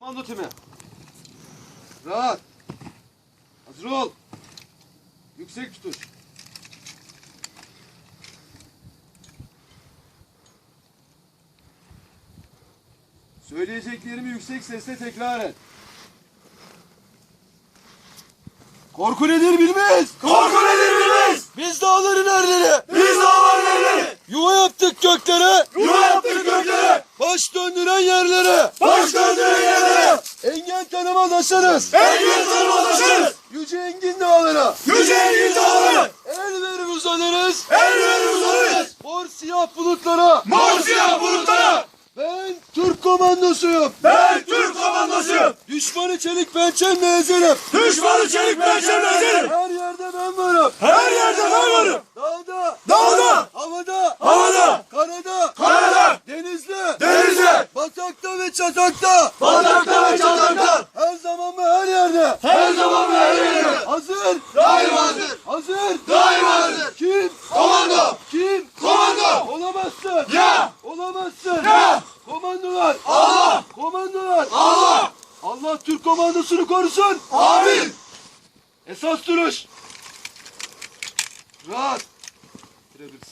Komando timi. Rahat. Hazır ol. Yüksek tutuş. Söyleyeceklerimi yüksek sesle tekrar et. Korku nedir bilmez. Korku nedir bilmez. Biz dağların erleri. Biz dağların evleri. Yuva yaptık göklere. Yuva yaptık göklere. Baş döndüren yerlere. Baş döndüren Engel tanımaz aşarız. Engin tanımalaşırız. Yüce engin dağlara. Yüce engin dağları. El verir uzanırız. El verir uzanırız. Mor siyah bulutlara. Mor siyah bulutlara. Ben Türk komandosuyum. Ben Türk komandosuyum. Düşmanı çelik pençemle ezerim. Düşmanı çelik pençemle ezerim. Her yerde ben varım. Her yerde ben varım. Dağda. Dağda. Havada. Havada. Karada. Karada. Denizde. Denizde. Batakta ve çatakta. Batakta ve çatakta. Her zaman ve her yerde. Her zaman ve her yerde. Hazır. Daima hazır. Hazır. Daima hazır. Kim? Komando. Kim? Komando. Olamazsın. Ya. Olamazsın. Ya. Komandolar. Allah. Komandolar. Allah. Allah Türk komandosunu korusun. Amin. Esas duruş. Rahat. Birebir